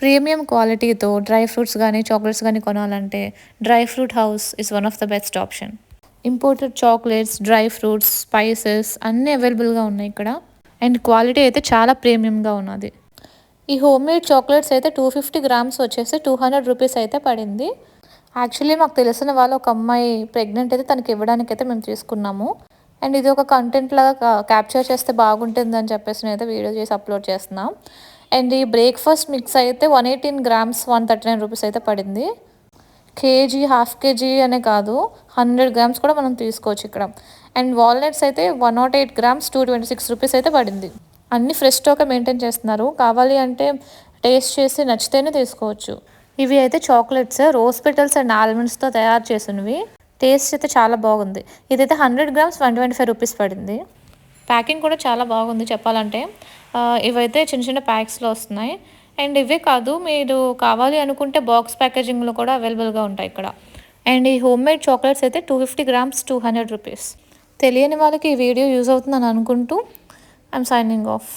Premium క్వాలిటీతో dry fruits కానీ chocolates కానీ కొనాలంటే dry fruit house is one of the best option imported chocolates dry fruits spices అన్నీ అవైలబుల్గా ఉన్నాయి ఇక్కడ. అండ్ క్వాలిటీ అయితే చాలా ప్రీమియంగా ఉన్నది. ఈ హోమ్ మేడ్ చాక్లెట్స్ అయితే టూ ఫిఫ్టీ గ్రామ్స్ వచ్చేసి టూ హండ్రెడ్ రూపీస్ అయితే పడింది. యాక్చువల్లీ మాకు తెలిసిన వాళ్ళు ఒక అమ్మాయి ప్రెగ్నెంట్ అయితే తనకి ఇవ్వడానికి అయితే మేము తీసుకున్నాము. అండ్ ఇది ఒక కంటెంట్ లాగా క్యాప్చర్ చేస్తే బాగుంటుంది అని చెప్పేసి నేను అయితే వీడియో చేసి అప్లోడ్ చేస్తున్నాం. అండ్ ఈ బ్రేక్ఫాస్ట్ మిక్స్ అయితే one eighteen grams one thirty nine rupees అయితే పడింది. కేజీ హాఫ్ కేజీ అనే కాదు హండ్రెడ్ గ్రామ్స్ కూడా మనం తీసుకోవచ్చు ఇక్కడ. అండ్ వాల్నట్స్ అయితే one nought eight grams two twenty six rupees అయితే పడింది. అన్ని ఫ్రెష్ స్టాక్ మెయింటైన్ చేస్తున్నారు. కావాలి అంటే టేస్ట్ చేసి నచ్చితేనే తీసుకోవచ్చు. ఇవి అయితే చాక్లెట్స్ రోజ్ పెటల్స్ అండ్ ఆల్మండ్స్తో తయారు చేసినవి టేస్ట్ అయితే చాలా బాగుంది. ఇదైతే hundred grams one twenty five rupees పడింది. ప్యాకింగ్ కూడా చాలా బాగుంది చెప్పాలంటే. ఇవైతే చిన్న చిన్న ప్యాక్స్లో వస్తున్నాయి. అండ్ ఇవే కాదు మీరు కావాలి అనుకుంటే బాక్స్ ప్యాకేజింగ్లో కూడా అవైలబుల్గా ఉంటాయి ఇక్కడ. అండ్ ఈ హోమ్ మేడ్ చాక్లెట్స్ అయితే two fifty grams two hundred rupees. తెలియని వాళ్ళకి ఈ వీడియో యూజ్ అవుతుందని అనుకుంటూ ఐఎమ్ సైనింగ్ ఆఫ్.